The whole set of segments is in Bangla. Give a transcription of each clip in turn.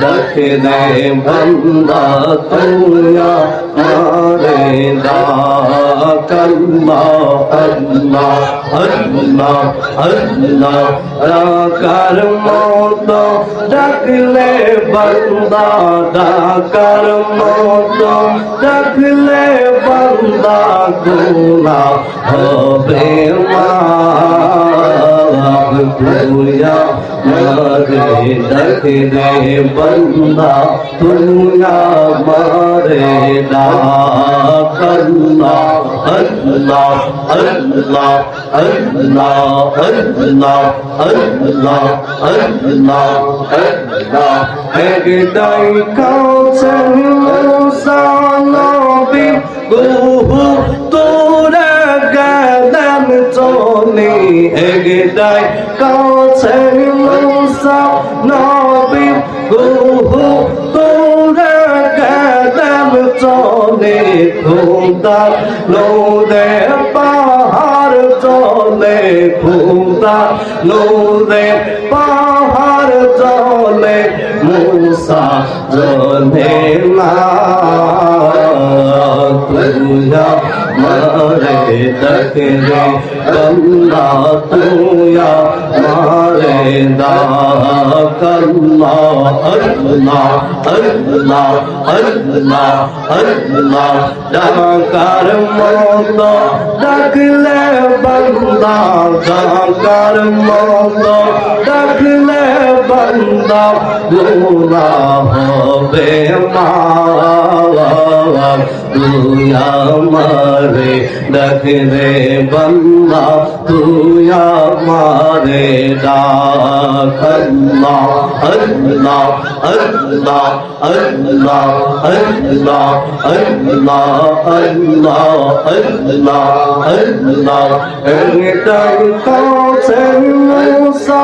रख दे बंदा तुया मारे दा कल्ला अल्लाह अल्लाह अल्लाह कर मौत डक ले बंदा डाकर मौत डक ले बंदा गुना हो خواب پویا مار درد دے بندہ دنیا مارے دا کرنا اللہ اللہ اللہ اللہ اللہ اللہ اللہ اگدائی کاؤسن موسیٰ نبی گوہو একটাই কাউছেন মুসানবি গুহু তোরা গাদাম চলে খুদা লোদে পাহাড় চলে খুদা লোদে পাহাড় চলে মুসা জলে না। তুয়া یا مارے دا اللہ اللہ اللہ اللہ اللہ جہاں کار مولا ڈک لے بندہ جہاں کار مولا ڈک لے বন্দা গুনা হবে মা তুই আমারে ডাক রে বন্দা তুই আমারে ডাক আল্লাহ আল্লাহ আল্লাহ আল্লাহ আল্লাহ আল্লাহ আল্লাহ আল্লাহ আল্লাহ এটাই কাছেন মুসা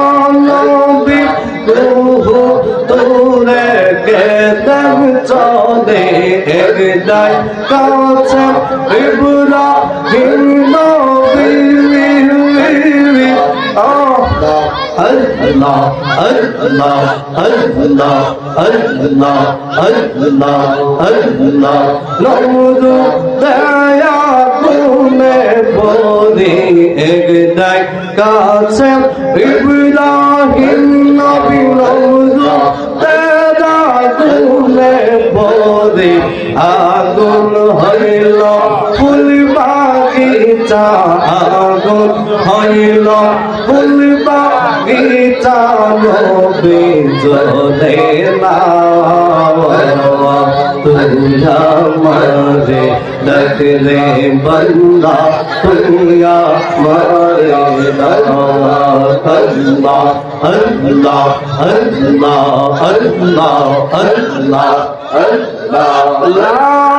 কেদম চলে একদাই কাছেন ইব্রাহিম নবী আল্লাহ আল্লাহ আল্লাহ আল্লাহ আল্লাহ আল্লাহ আল্লাহ নমরু দয়া আগুন হইল ফুল বাগিচা আগুন হইল ফুল বাগিচা নবী জলে না তুয়া মারে ডাকলে বন্দা তুয়া মারে আল্লাহ আল্লাহ আল্লাহ আল্লাহ আল্লাহ আল্লাহ